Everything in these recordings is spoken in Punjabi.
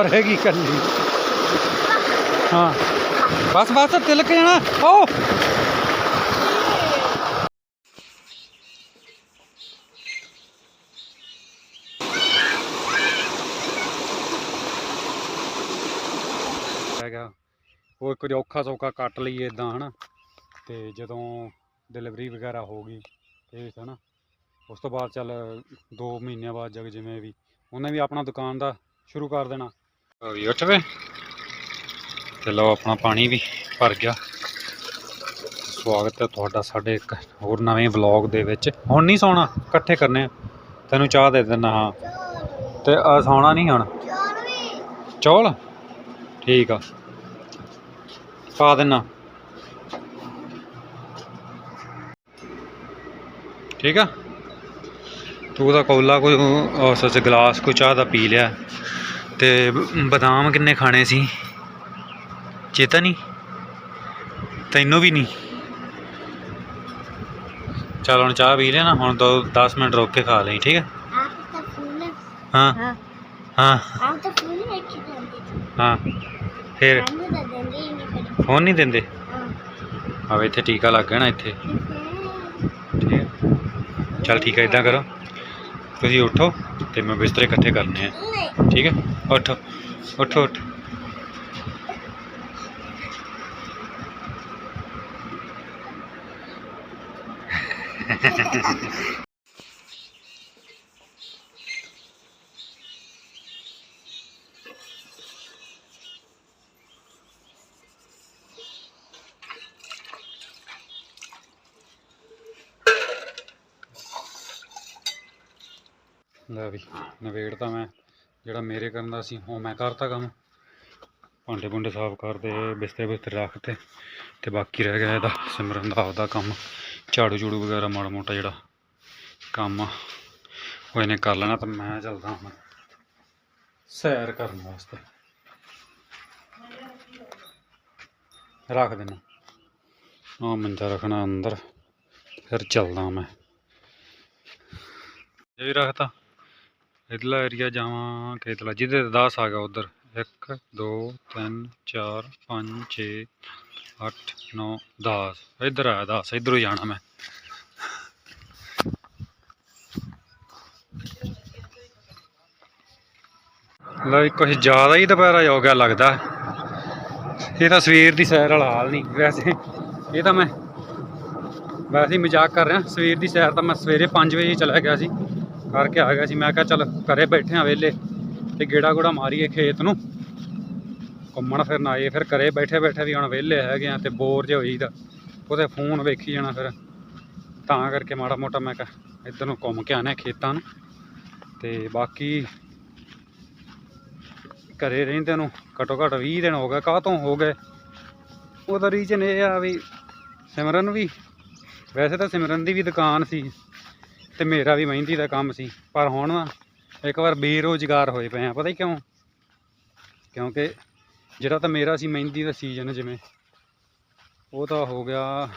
ਆ ਰਹੇਗੀ ਕੱਲੀ ਹਾਂ। ਬਸ ਬਸ, ਤਿਲਕ ਜਾਣਾ। ਓ ਹੈਗਾ। ਉਹ ਇੱਕ ਔਖਾ ਸੌਖਾ ਕੱਟ ਲਈਏ ਇਦਾਂ, ਹਨਾ। ਤੇ ਜਦੋਂ ਡਿਲੀਵਰੀ ਵਗੈਰਾ ਹੋ ਗਈ, ਇਹ ਹਨਾ ਉਸ ਤੋਂ ਬਾਅਦ ਚੱਲ 2 ਮਹੀਨਿਆਂ ਬਾਅਦ ਜਗ ਜਿਵੇਂ ਵੀ, ਉਹਨੇ ਵੀ ਆਪਣਾ ਦੁਕਾਨ ਦਾ ਸ਼ੁਰੂ ਕਰ ਦੇਣਾ। ਵੀ ਉੱਠ ਵੇ। ਤੇ ਲਓ ਆਪਣਾ ਪਾਣੀ ਵੀ ਭਰ ਗਿਆ। ਸਵਾਗਤ ਹੈ ਤੁਹਾਡਾ ਸਾਡੇ ਇੱਕ ਹੋਰ ਨਵੇਂ ਵਲੌਗ ਦੇ ਵਿੱਚ। ਹੁਣ ਨਹੀਂ ਸੌਣਾ, ਇਕੱਠੇ ਕਰਨੇ ਤੈਨੂੰ ਚਾਹ ਦੇ ਦਿੰਦਾ ਹਾਂ। ਤੇ ਆ ਸੌਣਾ ਨਹੀਂ ਹੁਣ? ਚੌਲ ਠੀਕ ਆ। ਪਾ ਦੇਣਾ ਠੀਕ ਆ? ਤੂੰ ਤਾਂ ਕੌਲਾ ਕੋਈ, ਉਹ ਸੱਚ ਗਲਾਸ ਕੋ ਚਾਹ ਦਾ ਪੀ ਲਿਆ। ਤੇ ਬਦਾਮ ਕਿੰਨੇ ਖਾਣੇ ਸੀ? ਚੇਤਾ ਨਹੀਂ ਤੈਨੂੰ ਵੀ ਨਹੀਂ। ਚਲ ਹੁਣ ਚਾਹ ਪੀ ਲੈਣਾ ਹੁਣ ਦੋ 10 ਮਿੰਟ ਰੁਕ ਕੇ ਖਾ ਲਈ ਠੀਕ ਹੈ? ਹਾਂ। ਹਾਂ। ਹਾਂ। ਆਪ ਤਾਂ ਫੋਨ ਨਹੀਂ ਰੱਖੀ ਹਾਂ। ਫਿਰ? ਸਾਨੂੰ ਤਾਂ ਦਿੰਦੇ ਹੀ ਨਹੀਂ ਫਿਰ। ਫੋਨ ਨਹੀਂ ਦਿੰਦੇ? ਆਵੇ ਇੱਥੇ ਟੀਕਾ ਲੱਗ ਗਿਆ ਨਾ ਇੱਥੇ। ਠੀਕ ਹੈ। ਚਲ ਠੀਕ ਹੈ ਇਦਾਂ ਕਰੋ। ਤੁਸੀਂ ਉੱਠੋ। ਤੇ ਮੈਂ ਬਿਸਤਰੇ ਇਕੱਠੇ ਕਰਨੇ ਆ नहीं ਠੀਕ ਹੈ ਉੱਠੋ ਉੱਠੋ ਉੱਠ ਲੈ ਵੀ ਨਵੇੜ ਤਾਂ ਮੈਂ, ਜਿਹੜਾ ਮੇਰੇ ਕਰਨ ਦਾ ਸੀ, ਉਹ ਮੈਂ ਕਰਤਾ ਕੰਮ। ਭਾਂਡੇ ਭੁੰਡੇ ਸਾਫ਼ ਕਰਦੇ, ਬਿਸਤਰੇ ਬਿਸਤਰੇ ਰੱਖਤੇ, ਤੇ ਬਾਕੀ ਰਹਿ ਗਿਆ ਇਹਦਾ ਸਿਮਰਨ ਦਾ, ਆਪਦਾ ਕੰਮ। ਝਾੜੂ ਝੂੜੂ ਵਗੈਰਾ ਮਾੜਾ ਮੋਟਾ ਜਿਹੜਾ ਕੰਮ ਉਹ ਇਹਨੇ ਕਰ ਲੈਣਾ, ਤਾਂ ਮੈਂ ਚੱਲਦਾ ਹਾਂ ਸੈਰ ਕਰਨ ਵਾਸਤੇ। ਰੱਖ ਦੇਣਾ। ਉਹ ਮੰਜਾ ਰੱਖਣਾ ਅੰਦਰ, ਫਿਰ ਚੱਲਦਾ ਮੈਂ। ਇਹ ਵੀ ਰੱਖਤਾ। ਇਧਰਲਾ ਏਰੀਆ ਜਾਵਾਂ ਕਿ ਇਧਰਲਾ ਜਿਹਦੇ 10 ਆ ਗਿਆ ਉਧਰ। 1 2 3 4 5 6 8 9 10 ਇਧਰ ਆ 10 ਇਧਰੋਂ ਹੀ ਜਾਣਾ ਮੈਂ। ਲੈ ਕੁਝ ਜ਼ਿਆਦਾ ਹੀ ਦੁਪਹਿਰਾ ਹੋ ਲੱਗਦਾ। ਇਹ ਤਾਂ ਸਵੇਰ ਦੀ ਸੈਰ ਵਾਲਾ ਹਾਲ ਨਹੀਂ, ਵੈਸੇ। ਇਹ ਤਾਂ ਮੈਂ ਵੈਸੇ ਹੀ ਮਜ਼ਾਕ ਕਰ ਰਿਹਾ, ਸਵੇਰ ਦੀ ਸੈਰ ਤਾਂ ਮੈਂ ਸਵੇਰੇ 5 ਵਜੇ ਚਲਾ ਗਿਆ ਸੀ। ਕਰਕੇ ਆ ਗਿਆ ਸੀ। ਮੈਂ ਕਿਹਾ ਚੱਲ ਘਰੇ ਬੈਠੇ ਆ ਵਿਹਲੇ ਤੇ ਗੇੜਾ ਗੂੜਾ ਮਾਰੀਏ ਖੇਤ ਨੂੰ। ਘੁੰਮਣ ਫਿਰਨ ਆਏ, ਫਿਰ ਘਰੇ ਬੈਠੇ ਬੈਠੇ ਵੀ ਹੁਣ ਵਿਹਲੇ ਹੈਗੇ ਆ ਤੇ ਬੋਰ ਜੇ ਹੋਈ ਹੋਈਦਾ ਉਹਦੇ ਫੋਨ ਵੇਖੀ ਜਾਣਾ ਫਿਰ। ਤਾਂ ਕਰਕੇ ਮਾੜਾ ਮੋਟਾ ਮੈਂ ਕਿਹਾ ਇੱਧਰ ਨੂੰ ਘੁੰਮ ਕੇ ਆਣਾ ਖੇਤਾਂ ਨੂੰ। ਤੇ ਬਾਕੀ ਘਰੇ ਰਹਿੰਦੇ ਨੂੰ ਘੱਟੋ ਘੱਟ 20 ਦਿਨ ਹੋ ਗਏ, ਕਾਹਤੋਂ ਹੋ ਗਏ? ਉਹਦਾ ਰੀਜਨ ਇਹ ਆ ਵੀ ਸਿਮਰਨ ਵੀ, ਵੈਸੇ ਤਾਂ ਸਿਮਰਨ ਦੀ ਵੀ ਦੁਕਾਨ ਸੀ। ਤੇ ਮੇਰਾ ਵੀ ਮਹਿੰਦੀ ਦਾ ਕੰਮ ਸੀ, ਪਰ ਹੁਣ ਨਾ ਇੱਕ ਵਾਰ ਬੇਰੋਜ਼ਗਾਰ ਹੋਏ ਪਏ ਆ ਪਤਾ ਹੀ ਕਿਉਂ? ਕਿਉਂਕਿ ਜਿਹੜਾ ਤਾਂ ਮੇਰਾ ਸੀ ਮਹਿੰਦੀ ਦਾ ਸੀਜ਼ਨ ਜਿਵੇਂ, ਉਹ ਤਾਂ ਹੋ ਗਿਆ,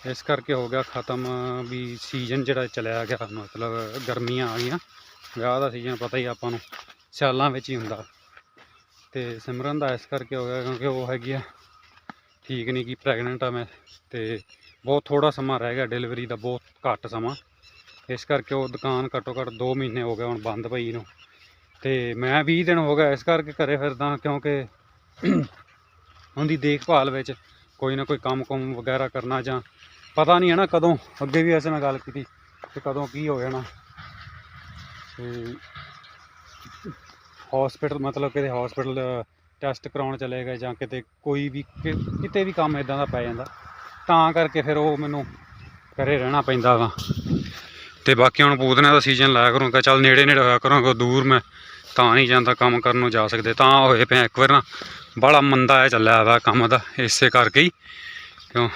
ਇਸ ਕਰਕੇ ਹੋ ਗਿਆ ਖਤਮ ਵੀ ਸੀਜ਼ਨ ਜਿਹੜਾ ਚਲਿਆ ਗਿਆ, ਮਤਲਬ ਗਰਮੀਆਂ ਆ ਗਈਆਂ। ਵਿਆਹ ਦਾ ਸੀਜ਼ਨ ਪਤਾ ਹੀ ਆਪਾਂ ਨੂੰ, ਸਿਆਲਾਂ ਵਿੱਚ ਹੀ ਹੁੰਦਾ। ਤੇ ਸਿਮਰਨ ਦਾ ਇਸ ਕਰਕੇ ਹੋ ਗਿਆ ਕਿਉਂਕਿ ਉਹ ਹੈਗੀ ਆ, ਠੀਕ ਨਹੀਂ ਕਿ ਪ੍ਰੈਗਨੈਂਟ ਆ ਮੈਂ, ਤੇ ਬਹੁਤ ਥੋੜਾ ਸਮਾਂ ਰਹਿ ਗਿਆ ਡਿਲੀਵਰੀ ਦਾ, ਬਹੁਤ ਘੱਟ ਸਮਾਂ। ਇਸ ਕਰਕੇ ਉਹ ਦੁਕਾਨ ਘੱਟੋ ਘੱਟ 2 ਮਹੀਨੇ ਹੋ ਗਏ ਹੁਣ ਬੰਦ ਪਈ ਨੂੰ। ਤੇ ਮੈਂ 20 ਦਿਨ ਹੋ ਗਿਆ ਇਸ ਕਰਕੇ ਘਰੇ ਫਿਰਦਾ ਕਿਉਂਕਿ ਉਹਦੀ ਦੇਖਭਾਲ ਵਿੱਚ ਕੋਈ ਨਾ ਕੋਈ ਕੰਮ ਕੁਮ ਵਗੈਰਾ ਕਰਨਾ ਜਾਂ ਪਤਾ ਨਹੀਂ ਹੈ ਨਾ ਕਦੋਂ, ਅੱਗੇ ਵੀ ਐਸੇ ਮੈਂ ਗੱਲ ਕੀਤੀ ਕਿ ਕਦੋਂ ਕੀ ਹੋ ਜਾਣਾ। ਤੇ ਹਸਪੀਟਲ ਮਤਲਬ ਕਿਤੇ ਹਸਪੀਟਲ ਟੈਸਟ ਕਰਾਉਣ ਚਲੇ ਗਏ ਜਾਂ ਕਿਤੇ ਕੋਈ ਵੀ ਕਿ- ਕਿਤੇ ਵੀ ਕੰਮ ਇਦਾਂ ਦਾ ਪੈ ਜਾਂਦਾ। ਤਾਂ ਕਰਕੇ ਫਿਰ ਉਹ ਮੈਨੂੰ ਘਰੇ ਰਹਿਣਾ ਪੈਂਦਾ ਵਾ। ਤੇ ਬਾਕੀ ਹੁਣ ਪੂਤਨੇ ਦਾ ਸੀਜ਼ਨ ਲਾਇਆ ਕਰੂੰਗਾ ਚੱਲ ਨੇੜੇ ਨੇੜੇ ਹੋਇਆ ਕਰਾਂਗਾ, ਦੂਰ ਮੈਂ ਤਾਂ ਨਹੀਂ ਜਾਂਦਾ ਕੰਮ ਕਰਨ ਨੂੰ ਜਾ ਸਕਦੇ। ਤਾਂ ਹੋਏ ਪਿਆ ਇੱਕ ਵਾਰ ਨਾ ਬੜਾ ਮੰਦਾ ਆ ਚੱਲਿਆ ਵਾ ਕੰਮ ਦਾ, ਇਸੇ ਕਰਕੇ ਹੀ। ਕਿਉਂ?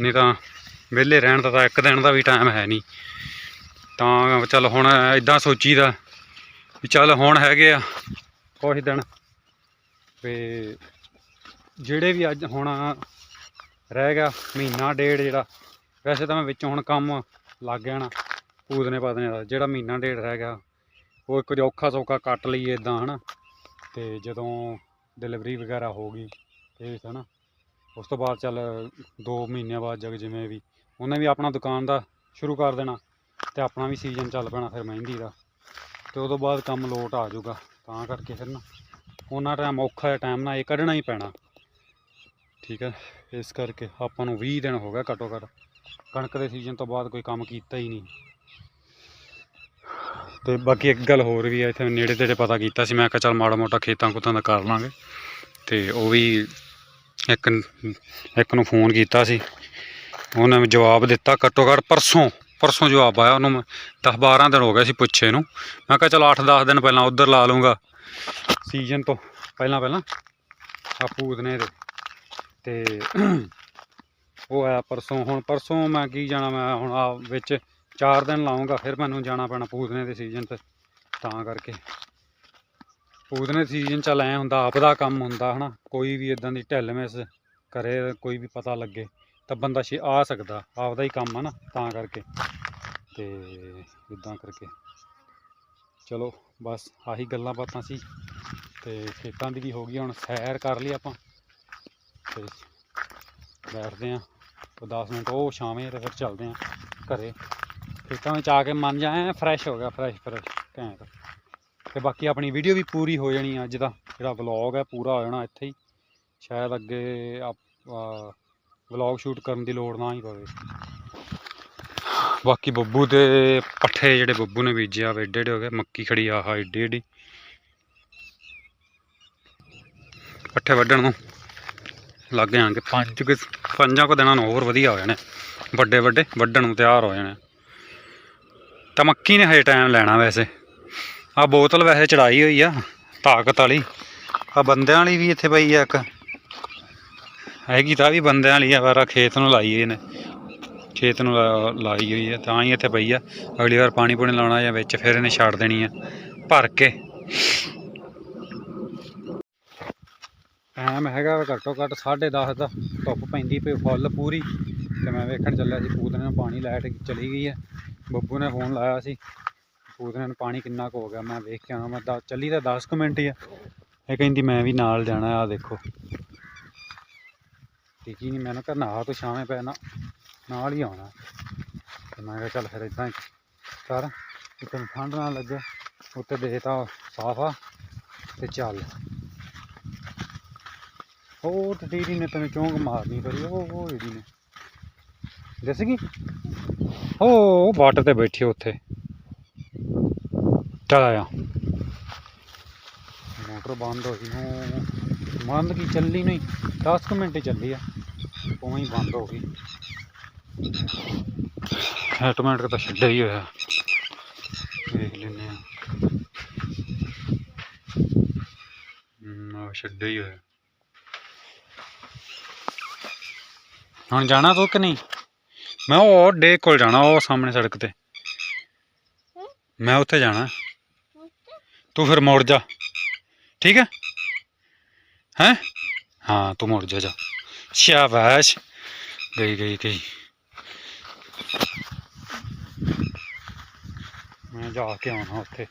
ਨਹੀਂ ਤਾਂ ਵਿਹਲੇ ਰਹਿਣ ਦਾ ਤਾਂ ਇੱਕ ਦਿਨ ਦਾ ਵੀ ਟਾਈਮ ਹੈ ਨਹੀਂ। ਤਾਂ ਚੱਲ ਹੁਣ ਇਦਾਂ ਸੋਚੀਦਾ ਵੀ ਚੱਲ ਹੁਣ ਹੈਗੇ ਆ ਕੁਛ ਦਿਨ। ਤੇ ਜਿਹੜੇ ਵੀ ਅੱਜ ਹੁਣ ਰਹਿ ਗਿਆ, ਮਹੀਨਾ ਡੇਢ ਜਿਹੜਾ। ਵੈਸੇ ਤਾਂ ਮੈਂ ਵਿੱਚੋਂ ਹੁਣ ਕੰਮ ਲੱਗ ਗਿਆ ਨਾ ਪੂਦਨੇ ਪਾਦਨੇ ਦਾ, ਜਿਹੜਾ ਮਹੀਨਾ ਡੇਢ ਰਹਿ ਗਿਆ। ਉਹ ਕੁਝ ਔਖਾ ਸੌਖਾ ਕੱਟ ਲਈਏ ਇਦਾਂ ਹਨਾ। ਤੇ ਜਦੋਂ ਡਿਲੀਵਰੀ ਵਗੈਰਾ ਹੋ ਗਈ, ਇਹ ਹਨਾ ਉਸ ਤੋਂ ਬਾਅਦ ਚੱਲ 2 ਮਹੀਨਿਆਂ ਬਾਅਦ ਜਗ ਜਿਵੇਂ ਵੀ, ਉਹਨੇ ਵੀ ਆਪਣਾ ਦੁਕਾਨ ਦਾ ਸ਼ੁਰੂ ਕਰ ਦੇਣਾ, ਤੇ ਆਪਣਾ ਵੀ ਸੀਜ਼ਨ ਚੱਲ ਪੈਣਾ ਫਿਰ ਮਹਿੰਦੀ ਦਾ। ਤੇ ਉਦੋਂ ਬਾਅਦ ਕੰਮ ਲੋਟ ਆ ਜਾਊਗਾ, ਤਾਂ ਕਰਕੇ ਫਿਰ ਨਾ, ਉਹਨਾਂ ਟਾਈਮ ਔਖਾ ਜਿਹਾ ਟਾਈਮ ਨਾ ਇਹ ਕੱਢਣਾ ਹੀ ਪੈਣਾ। ਠੀਕ ਹੈ। ਇਸ ਕਰਕੇ ਆਪਾਂ ਨੂੰ 20 ਦਿਨ ਹੋ ਗਿਆ ਘੱਟੋ ਘੱਟ ਕਣਕ ਦੇ ਸੀਜ਼ਨ ਤੋਂ ਬਾਅਦ ਕੋਈ ਕੰਮ ਕੀਤਾ ਹੀ ਨਹੀਂ। ਤੇ ਬਾਕੀ ਇੱਕ ਗੱਲ ਹੋਰ ਵੀ ਹੈ, ਇੱਥੇ ਨੇੜੇ ਤੇੜੇ ਪਤਾ ਕੀਤਾ ਸੀ। ਮੈਂ ਕਿਹਾ ਚੱਲ ਮਾੜਾ ਮੋਟਾ ਖੇਤਾਂ ਖੁੱਤਾਂ ਦਾ ਕਰ ਲਾਂਗੇ। ਤੇ ਉਹ ਵੀ ਇੱਕ ਇੱਕ ਨੂੰ ਫੋਨ ਕੀਤਾ ਸੀ। ਉਹਨੇ ਜਵਾਬ ਦਿੱਤਾ ਘੱਟੋ ਘੱਟ ਪਰਸੋਂ। ਪਰਸੋਂ ਜਵਾਬ ਆਇਆ ਉਹਨੂੰ 10 12 ਦਿਨ ਹੋ ਗਏ ਸੀ ਪੁੱਛੇ ਨੂੰ। ਮੈਂ ਕਿਹਾ ਚਲ 8 10 ਦਿਨ ਪਹਿਲਾਂ ਉਧਰ ਲਾ ਲੂੰਗਾ ਸੀਜ਼ਨ ਤੋਂ ਪਹਿਲਾਂ ਪਹਿਲਾਂ ਆ ਪੂਦਨੇ ਦੇ ਤੇ ਉਹ ਆਇਆ ਪਰਸੋਂ। ਹੁਣ ਪਰਸੋਂ ਮੈਂ ਕੀ ਜਾਣਾ, ਮੈਂ ਹੁਣ ਆ ਵਿੱਚ 4 ਦਿਨ ਲਾਉਂਗਾ ਫਿਰ ਮੈਨੂੰ ਜਾਣਾ ਪੈਣਾ ਪੂਦਨੇ ਦੇ ਸੀਜ਼ਨ ਤੇ। ਤਾਂ ਕਰਕੇ ਪੂਦਨੇ ਸੀਜ਼ਨ ਚ ਐ ਹੁੰਦਾ, ਆਪ ਦਾ ਕੰਮ ਹੁੰਦਾ, ਹਨਾ। ਕੋਈ ਵੀ ਇਦਾਂ ਦੀ ਢਿੱਲ ਮਿਸ ਕਰੇ, ਕੋਈ ਵੀ ਪਤਾ ਲੱਗੇ, ਤਾਂ ਬੰਦਾ ਛੇ ਆ ਸਕਦਾ ਆਪਦਾ ਹੀ ਕੰਮ ਹੈ ਨਾ, ਤਾਂ ਕਰਕੇ। ਤੇ ਇਦਾਂ ਕਰਕੇ। ਚਲੋ, ਬਸ ਆਹੀ ਗੱਲਾਂ ਬਾਤਾਂ ਸੀ। ਤੇ ਖੇਤਾਂ ਦੀ ਵੀ ਹੋ ਗਈ, ਹੁਣ ਸੈਰ ਕਰ ਲਈ ਆਪਾਂ। ਤੇ ਬੈਠਦੇ ਆਂ ਤੇ 10 ਮਿੰਟ, ਉਹ ਛਾਵੇਂ ਤੇ ਫਿਰ ਚੱਲਦੇ ਆਂ ਘਰੇ। ਖੇਤਾਂ ਵਿੱਚ ਆ ਕੇ ਮਨ ਜਾ ਐ ਫਰੈਸ਼ ਹੋ ਗਿਆ ਫਰੈਸ਼ ਫਰੈਸ਼ ਘੈਂਟ। ਤੇ ਬਾਕੀ ਆਪਣੀ ਵੀਡੀਓ ਵੀ ਪੂਰੀ ਹੋ ਜਾਣੀ ਅੱਜ ਦਾ। ਜਿਹੜਾ ਵਲੌਗ ਹੈ ਪੂਰਾ ਹੋ ਜਾਣਾ ਇੱਥੇ ਹੀ। ਸ਼ਾਇਦ ਅੱਗੇ ਵਲੌਗ ਸ਼ੂਟ ਕਰਨ ਦੀ ਲੋੜ ਨਾ ਹੀ ਪਵੇ। ਬਾਕੀ ਬੱਬੂ ਦੇ ਪੱਠੇ ਜਿਹੜੇ ਬੱਬੂ ਨੇ ਬੀਜਿਆ ਵੇ ਏਡੇ ਏਡੇ ਹੋ ਗਏ। ਮੱਕੀ ਖੜੀ ਆਹ ਏਡੀ ਏਡੀ। ਪੱਠੇ ਵੱਢਣ ਨੂੰ। ਲੱਗ ਜਾਣਗੇ। ਪੰਜ ਕੁ ਪੰਜਾਂ ਕੁ ਦਿਨਾਂ ਨੂੰ ਹੋਰ ਵਧੀਆ ਹੋ ਜਾਣੇ। ਵੱਡੇ ਵੱਡੇ ਵੱਢਣ ਨੂੰ ਤਿਆਰ ਹੋ ਜਾਣੇ। ਤਾਂ ਮੱਕੀ ਨੇ ਹਜੇ ਟਾਈਮ ਲੈਣਾ ਵੈਸੇ। ਆ ਬੋਤਲ ਵੈਸੇ ਚੜਾਈ ਹੋਈ ਆ, ਤਾਕਤ ਵਾਲੀ। ਆ ਬੰਦਿਆਂ ਵਾਲੀ ਵੀ ਇੱਥੇ ਪਈ ਆ ਇੱਕ। ਹੈਗੀ ਤਾਂ ਵੀ ਬੰਦਿਆਂ ਵਾਲੀ ਆ ਵਾਰਾ ਖੇਤ ਨੂੰ ਲਾਈ ਇਹਨੇ ਖੇਤ ਨੂੰ ਲਾ- ਲਾਈ ਹੋਈ ਆ, ਤਾਂ ਹੀ ਇੱਥੇ ਪਈ ਆ। ਅਗਲੀ ਵਾਰ ਪਾਣੀ ਪੂਣੀ ਲਾਉਣਾ ਜਾਂ ਵਿੱਚ ਫਿਰ ਇਹਨੇ ਛੱਡ ਦੇਣੀ ਆ। ਭਰ ਕੇ। ਟਾਈਮ ਹੈਗਾ ਘੱਟੋ ਘੱਟ 10:30 ਦਾ, ਧੁੱਪ ਪੈਂਦੀ ਪਈ, ਫੁੱਲ ਪੂਰੀ। ਤੇ ਮੈਂ ਵੇਖਣ ਚੱਲਿਆ ਸੀ ਪੂਤਨੇ ਨੂੰ ਪਾਣੀ ਲਾਈਟ ਚਲੀ ਗਈ ਹੈ ਬੱਬੂ ਨੇ ਫੋਨ ਲਾਇਆ ਸੀ ਪੂਤਨੇ ਨੂੰ ਪਾਣੀ ਕਿੰਨਾ ਕੁ ਹੋ ਗਿਆ, ਮੈਂ ਵੇਖ ਕੇ ਆਉਣਾ ਮੈਂ ਦਸ, ਚੱਲੀ ਤਾਂ 10 ਕੁ ਮਿੰਟ ਹੀ ਆ। ਇਹ ਕਹਿੰਦੀ, ਮੈਂ ਵੀ ਨਾਲ ਜਾਣਾ ਆ ਦੇਖੋ। ਠੀਕ ਹੀ ਨਹੀਂ, ਮੈਂ ਨਾ ਘਰ ਨਹਾ ਤੋਂ ਸ਼ਾਮੇ ਪੈ, ਨਾ, ਨਾਲ ਹੀ ਆਉਣਾ। ਤੇ ਮੈਂ ਕਿਹਾ, ਚੱਲ ਫਿਰ ਇਦਾਂ ਹੀ ਕਰ ਕਿਤੇ ਠੰਡ ਨਾ ਲੱਗੇ, ਉੱਤੇ ਦੇਤਾ ਸਾਫ਼ ਆ, ਤੇ ਚੱਲ। ਉਹ ਟੀਰੀ ਨੇ ਤੈਨੂੰ ਚੌਂਕ ਮਾਰਨੀ ਕਰੀ ਉਹ ਉਹ ਇਹਦੀ ਨੇ। ਦਿਸ ਗਈ? ਉਹ ਉਹ ਤੇ ਬੈਠੀ ਉੱਥੇ। ਚੱਲ ਆਇਆ। ਮੋਟਰ ਬੰਦ ਹੋਈ ਗਈ ਨੂੰ। ਬੰਦ ਕੀ ਚੱਲੀ ਨਹੀਂ 10 ਕੁ ਮਿੰਟ ਚੱਲੀ ਆ। ਉਵੇਂ ਹੀ ਬੰਦ ਹੋ ਗਈ। ਆਟੋਮੈਟਿਕ ਤਾਂ ਛੱਡਿਆ ਹੀ ਹੋਇਆ। ਦੇਖ ਲੈਨੇ ਆ। ਹਮ, ਛੱਡਿਆ ਹੀ ਹੋਇਆ। ਹੁਣ ਜਾਣਾ ਤੂੰ ਕਿ ਨਹੀਂ? ਮੈਂ ਉਹ ਡੇ ਕੋਲ ਜਾਣਾ, ਉਹ ਸਾਹਮਣੇ ਸੜਕ ਤੇ। ਮੈਂ ਉੱਥੇ ਜਾਣਾ। ਤੂੰ ਫਿਰ ਮੁੜ ਜਾ। ਠੀਕ ਹੈ? ਹੈ? ਹਾਂ, ਤੂੰ ਮੁੜ ਜਾ ਜਾ। ਸ਼ਾਬਾਸ਼। ਗਈ ਗਈ ਗਈ। ਮੈਂ ਜਾ ਕੇ ਆਉਣਾ ਉੱਥੇ।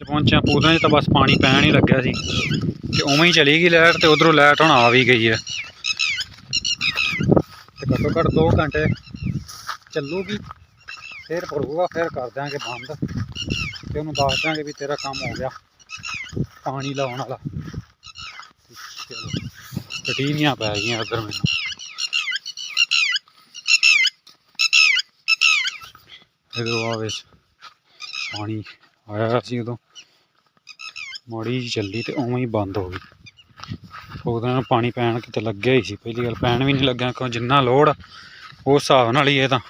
ਤੇ ਪਹੁੰਚਿਆ ਪੂਦਨੇ 'ਚ ਤਾਂ ਬਸ ਪਾਣੀ ਪੈਣ ਹੀ ਲੱਗਿਆ ਸੀ। ਤੇ ਉਵੇਂ ਹੀ ਚਲੀ ਗਈ ਲਾਈਟ ਤੇ ਉਧਰੋਂ ਲਾਈਟ ਹੁਣ ਆ ਵੀ ਗਈ ਹੈ। ਤੇ ਘੱਟੋ ਘੱਟ 2 ਘੰਟੇ ਚੱਲੂਗੀ, ਫਿਰ ਭਰੂਗਾ, ਫਿਰ ਕਰ ਦਿਆਂਗੇ ਬੰਦ। ਤੇ ਉਹਨੂੰ ਦੱਸ ਦਿਆਂਗੇ ਵੀ ਤੇਰਾ ਕੰਮ ਹੋ ਗਿਆ, ਪਾਣੀ ਲਾਉਣ ਵਾਲਾ। ਚਲੋ ਕਟੀਨੀਆਂ ਪੈ ਗਈਆਂ ਉਧਰ ਮੈਨੂੰ। ਇਹਦੇ ਵਿੱਚ ਪਾਣੀ ਆਇਆ ਸੀ ਉਦੋਂ। ਮਾੜੀ ਜਿਹੀ ਚੱਲੀ ਤੇ ਉਵੇਂ ਹੀ ਬੰਦ ਹੋ ਗਈ। ਉਹਦੇ ਨਾਲ ਪਾਣੀ ਪੈਣ ਕਿਤੇ ਲੱਗਿਆ ਹੀ ਸੀ। ਪਹਿਲੀ ਗੱਲ ਪੈਣ ਵੀ ਨਹੀਂ ਲੱਗਿਆ ਕਿਉਂ ਜਿੰਨਾ ਲੋੜ ਆ, ਉਸ ਹਿਸਾਬ ਨਾਲ ਹੀ ਇਹ ਤਾਂ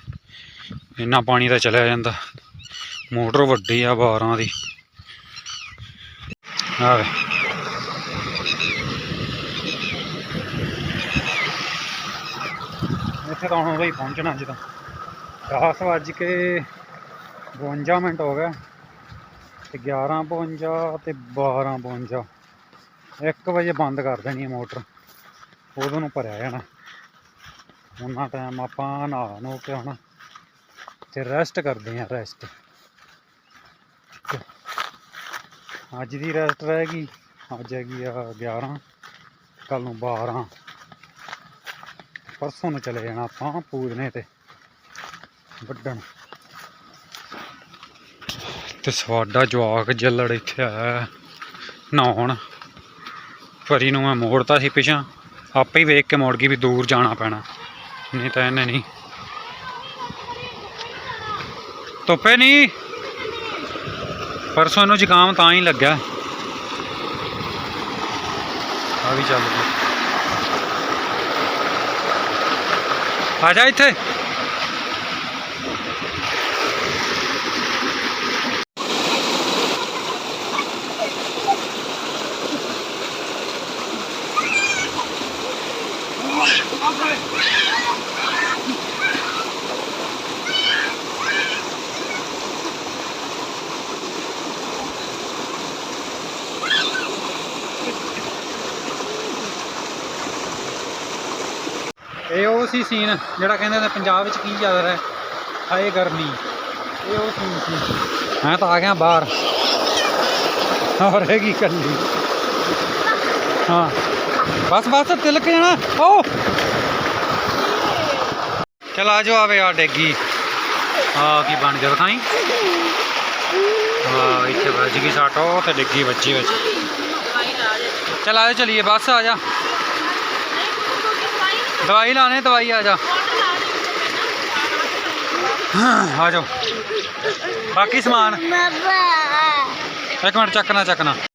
ਇੰਨਾ ਪਾਣੀ ਤਾਂ ਚਲਿਆ ਜਾਂਦਾ। ਮੋਟਰ ਵੱਡੀ ਆ 12 ਦੀ। ਆਵੇ ਇੱਥੇ ਤਾਂ ਹੁਣ ਬਈ ਪਹੁੰਚਣਾ ਜਦੋਂ 10 ਵੱਜ ਕੇ 52 ਮਿੰਟ ਹੋ ਗਏ। ਤੇ 11:52 ਤੇ 12:52 1 ਵਜੇ ਬੰਦ ਕਰ ਦੇਣੀ ਮੋਟਰ। ਉਦੋਂ ਨੂੰ ਭਰਿਆ ਜਾਣਾ। ਉਹਨਾਂ ਟਾਈਮ ਆਪਾਂ ਨਹਾ ਨੋ ਕੇ ਆਉਣਾ ਤੇ ਰੈਸਟ ਕਰਦੇ ਆ ਰੈਸਟ ਅੱਜ ਦੀ ਰੈਸਟ ਰਹਿ ਗਈ। ਅੱਜ ਹੈਗੀ ਆ 11 ਕੱਲ ਨੂੰ 12 ਪਰਸੋਂ ਨੂੰ ਚਲੇ ਜਾਣਾ ਆਪਾਂ ਪੂਜਨੇ ਤੇ। ਵੱਢਣ। ਤੇ ਸਾਡਾ ਜਵਾਕ ਜੱਲੜ ਇੱਥੇ ਆਇਆ ਨਹਾਉਣ ਪਰੀ ਨੂੰ ਮੈਂ ਮੋੜਤਾ ਸੀ ਪਿਛਾਂ ਆਪੇ ਹੀ ਵੇਖ ਕੇ ਮੋੜ ਗਈ ਵੀ ਦੂਰ ਜਾਣਾ ਪੈਣਾ। ਨਹੀਂ ਤਾਂ ਇਹਨੇ ਨਹੀਂ। ਧੁੱਪੇ ਨਹੀਂ। ਪਰਸੋਂ ਇਹਨੂੰ ਜ਼ੁਕਾਮ ਤਾਂ ਹੀ ਲੱਗਾ ਆ ਵੀ ਚੱਲ ਪਈ ਆ ਜਾ ਇੱਥੇ। ਇਹ ਉਹ ਸੀ ਸੀਨ ਜਿਹੜਾ ਕਹਿੰਦੇ ਨੇ ਪੰਜਾਬ ਵਿੱਚ ਕੀ ਚੱਲ ਰਿਹਾ ਹਾਏ ਗਰਮੀ। ਇਹ ਉਹ ਸੀਨ ਸੀ। ਮੈਂ ਤਾਂ ਆ ਗਿਆ ਬਾਹਰ। ਹੋਰ ਹੈਗੀ ਕੱਲੀ ਹਾਂ। ਬਸ ਬਸ, ਤਿਲਕ ਜਾਣਾ। ਓ ਚਲ ਆ ਜਾਓ ਆਵੇ ਆ ਡੇਗੀ। ਆ ਕੀ ਬਣ ਗਿਆ ਦਿਖਾਈ। ਹਾਂ ਇੱਥੇ ਵੱਜ ਗਈ ਸੱਟ ਤੇ ਡਿੱਗੀ ਵੱਜੀ ਵਿੱਚ। ਚਲ ਆ ਜਾ, ਚਲੀਏ, ਬਸ ਆ ਜਾ। ਦਵਾਈ ਲਾਣੇ ਦਵਾਈ ਆ ਜਾ। ਆ ਜਾਓ। ਬਾਕੀ ਸਮਾਨ। ਇੱਕ ਮਿੰਟ ਚੱਕਣਾ ਚੱਕਣਾ।